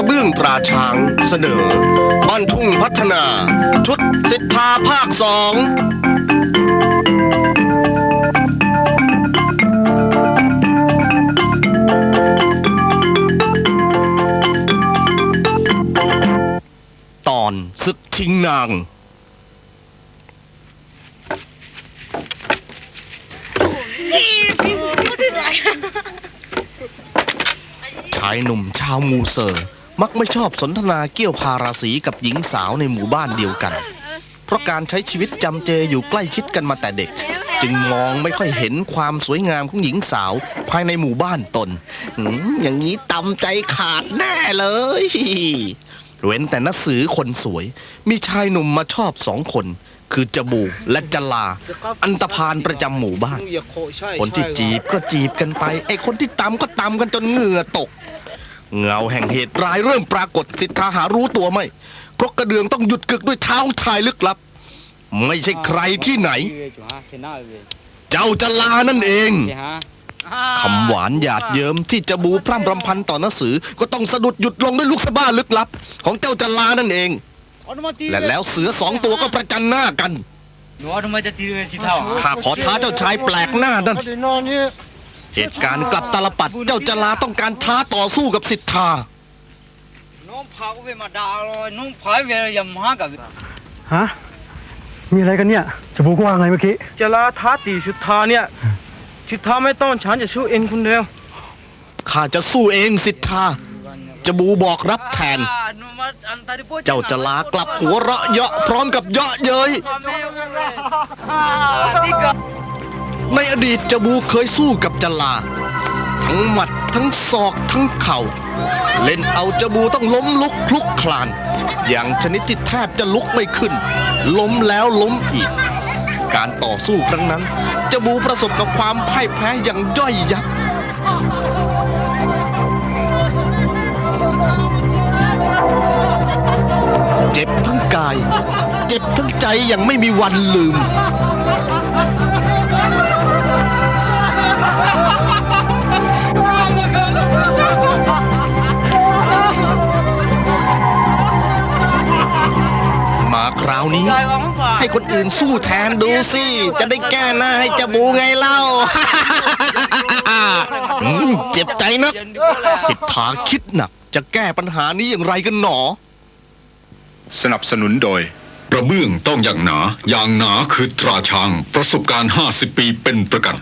ระเบื้องตราช้างเสนอบ้านทุ่งพัฒนา ชุดสิทธาภาคสองตอนศึกทิ้งนางชายหนุ่มชาวมูเซอร์ มักไม่ชอบสนทนาเกี่ยวพาราสีกับหญิงสาวในหมู่บ้านเดียวกัน เพราะการใช้ชีวิตจำเจอยู่ใกล้ชิดกันมาแต่เด็ก จึงมองไม่ค่อยเห็นความสวยงามของหญิงสาวภายในหมู่บ้านตนออย่างนี้ตำใจขาดแน่เลยเว้นแต่นักสือคนสวย มีชายหนุ่มมาชอบสองคน คือจบูและจลา อันตพานประจำหมู่บ้าน คนที่จีบก็จีบกันไป ไอ้คนที่ตำก็ตำกันจนเหงื่อตก เงาแห่งเหตุร้ายเริ่มปรากฏสิทธาหารู้ตัวไหมเพราะกระเดืองต้องหยุดกึกด้วยเท้าชายลึกลับ ไม่ใช่ใครที่ไหน เจ้าจลานั่นเองคำหวานหยาดเยิ้มที่จะบูพร่ำรำพันต่อหนังสือ ก็ต้องสะดุดหยุดลงด้วยลูกสะบ้าลึกลับ ของเจ้าจลานั่นเอง และแล้วเสือสองตัวก็ประจันหน้ากันข้าขอท้าเจ้าชายแปลกหน้านั่น เหตุการณ์กลับตาลปัดเจ้าจลาต้องการท้าต่อสู้กับสิทธาฮะ มีอะไรกันเนี่ยจะพูดว่าไงเมื่อกี้จะลาท้าตีชุดทาเนี่ยชุดทาไม่ต้องฉันจะสู้เองคนเดียว ข้าจะสู้เองสิทธา จะบูบอกรับแทน เจ้าจลากลับหัวเราะเยาะพร้อมกับเยาะเย้ย ในอดีตจบูเคยสู้กับจลา ทั้งหมัดทั้งศอกทั้งเข่า เล่นเอาจบูต้องล้มลุกคลุกคลาน อย่างชนิดที่แทบจะลุกไม่ขึ้น ล้มแล้วล้มอีก การต่อสู้ครั้งนั้นจบูประสบกับความพ่ายแพ้อย่างย่อยยับเจ็บทั้งกาย เจ็บทั้งใจอย่างไม่มีวันลืม ราวนี้ ให้คนอื่นสู้แทนดูสิ จะได้แก้หน้าให้จบูไงเล่า อืมเจ็บใจนัก สิทธาคิดหนัก จะแก้ปัญหานี้อย่างไรกันหนอ สนับสนุนโดย กระเบื้องต้องอย่างหนา อย่างหนาคือตราช้าง ประสบการณ์ 50 ปีเป็นประกัน